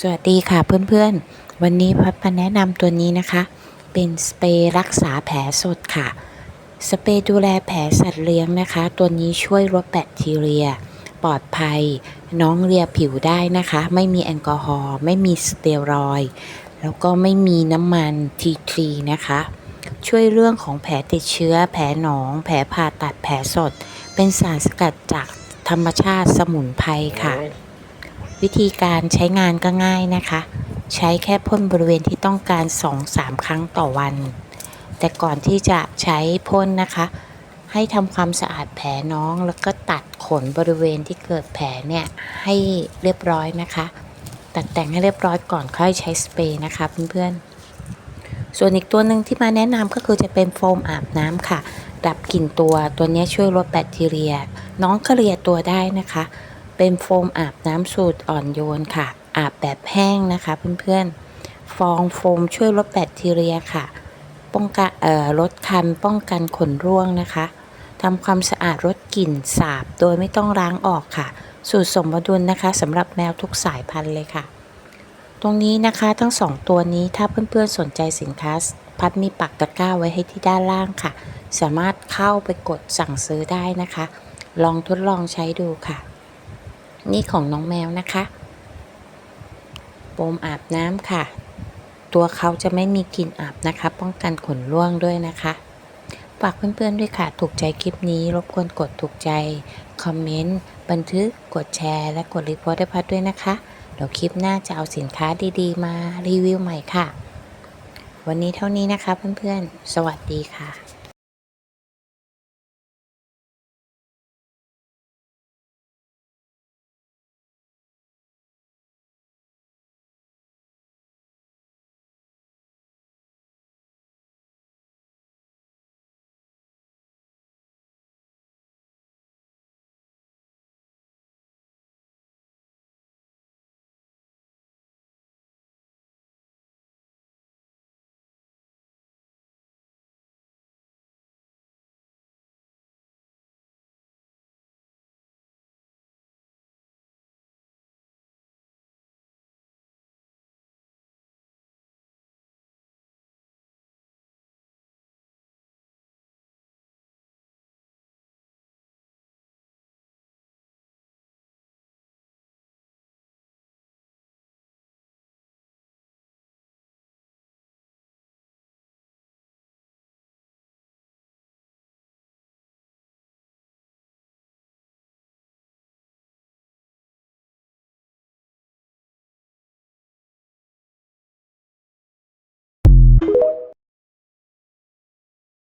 สวัสดีค่ะเพื่อนๆ วันนี้พัดมาแนะนำตัวนี้นะคะ เป็นสเปรย์รักษาแผลสดค่ะ สเปรย์ดูแลแผลสัตว์เลี้ยงนะคะ ตัวนี้ช่วยลดแบคทีเรีย ปลอดภัย น้องเรียผิวได้นะคะ ไม่มีแอลกอฮอล์ไม่มีสเตียรอยด์แล้วก็ไม่มีน้ำมันทีทรีนะคะ ช่วยเรื่องของแผลติดเชื้อ แผลหนอง แผลผ่าตัดแผลสด เป็นสารสกัดจากธรรมชาติสมุนไพรค่ะ วิธีการใช้งานก็ง่ายนะคะ ใช้แค่พ่นบริเวณที่ต้องการ 2-3 ครั้งต่อวัน แต่ก่อนที่จะใช้พ่นนะคะ ให้ทำความสะอาดแผลน้องแล้วก็ตัดขนบริเวณที่เกิดแผลเนี่ยให้เรียบร้อยนะคะ ตัดแต่งให้เรียบร้อยก่อนค่อยใช้สเปรย์นะคะเพื่อนๆ ส่วนอีกตัวหนึ่งที่มาแนะนำก็คือจะเป็นโฟมอาบน้ำค่ะดับกลิ่นตัวตัวนี้ช่วยลดแบคทีเรีย น้องก็เลียตัวได้นะคะ เป็นโฟมอาบน้ำสูตรอ่อนโยนค่ะ อาบแบบแห้งนะคะเพื่อนๆ ฟองโฟมช่วยลดแบคทีเรียค่ะ ป้องกันเอ่อลดคันป้องกันขนร่วงนะคะทำความสะอาดลดกลิ่นสาบ โดยไม่ต้องล้างออกค่ะ สูตรสมดุลนะคะสำหรับแมวทุกสายพันธุ์เลยค่ะ ตรงนี้นะคะทั้งสองตัวนี้ถ้าเพื่อนๆสนใจสินค้า พัดมีปักตะกร้าไว้ให้ที่ด้านล่างค่ะ สามารถเข้าไปกดสั่งซื้อได้นะคะ ลองทดลองใช้ดูค่ะ นี่ของน้องแมวนะคะโฟมอาบน้ำค่ะ ตัวเขาจะไม่มีกลิ่นอับนะคะ ป้องกันขนร่วงด้วยนะคะฝากเพื่อนๆด้วยค่ะ ถูกใจคลิปนี้ รบกวนกดถูกใจ คอมเมนต์ บันทึก กดแชร์ และกดรีพอร์ตให้พัดด้วยนะคะ เดี๋ยวคลิปหน้าจะเอาสินค้าดีๆ มารีวิวใหม่ค่ะ วันนี้เท่านี้นะคะเพื่อนๆ สวัสดีค่ะ